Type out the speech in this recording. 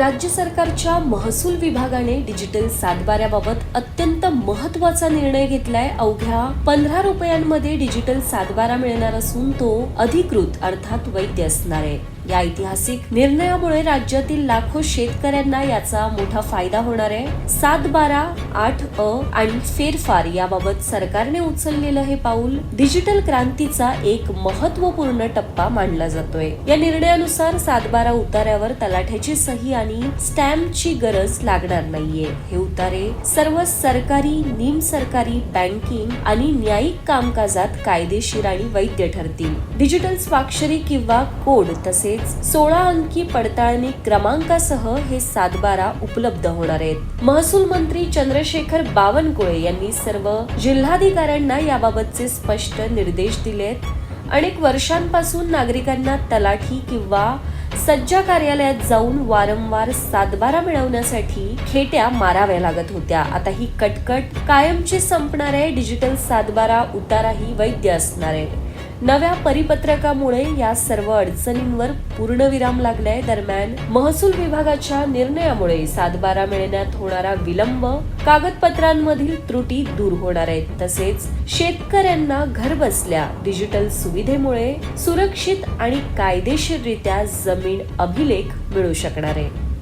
राज्य सरकारच्या महसूल विभागाने डिजिटल सातबाऱ्याबाबत अत्यंत महत्त्वाचा निर्णय घेतलाय. अवघ्या पंधरा रुपयांमध्ये डिजिटल सातबारा मिळणार असून तो अधिकृत अर्थात वैध असणार आहे. या ऐतिहासिक निर्णयामुळे राज्यातील लाखो शेतकऱ्यांना याचा मोठा फायदा होणार आहे. सात बारा आठ अ आणि फेरफार याबाबत सरकारने उचललेलं हे पाऊल डिजिटल क्रांतीचा एक महत्त्वपूर्ण टप्पा मानला जातोय. या निर्णयानुसार सातबारा उतार्यावर तलाठ्याची सही आणि स्टॅम्पची गरज लागणार नाहीये. हे उतारे सर्व सरकारी निम सरकारी बँकिंग आणि न्यायिक कामकाजात कायदेशीर आणि वैध ठरतील. डिजिटल स्वाक्षरी किंवा कोड तसेच सोळा अंकी पडताळणी क्रमांकासह हे सातबारा उपलब्ध होणार आहेत. महसूल मंत्री चंद्रशेखर बावनकुळे यांनी सर्व जिल्हाधिकाऱ्यांना याबाबतचे स्पष्ट निर्देश दिलेत अनेक वर्षांपासून नागरिकांना तलाठी किंवा सज्जा कार्यालयात जाऊन वारंवार सातबारा मिळवण्यासाठी खेट्या माराव्या लागत होत्या. आता ही कटकट कायमची संपणार आहे. डिजिटल सातबारा उताराही वैद्य असणार आहे. नव्या परिपत्रकामुळे या सर्व अडचणींवर पूर्णविराम लागलाय. दरम्यान महसूल विभागाच्या निर्णयामुळे सातबारा मिळण्यात होणारा विलंब कागदपत्रांमधील त्रुटी दूर होणार आहेत. तसेच शेतकऱ्यांना घर बसल्या डिजिटल सुविधेमुळे सुरक्षित आणि कायदेशीररित्या जमीन अभिलेख मिळू शकणार आहे.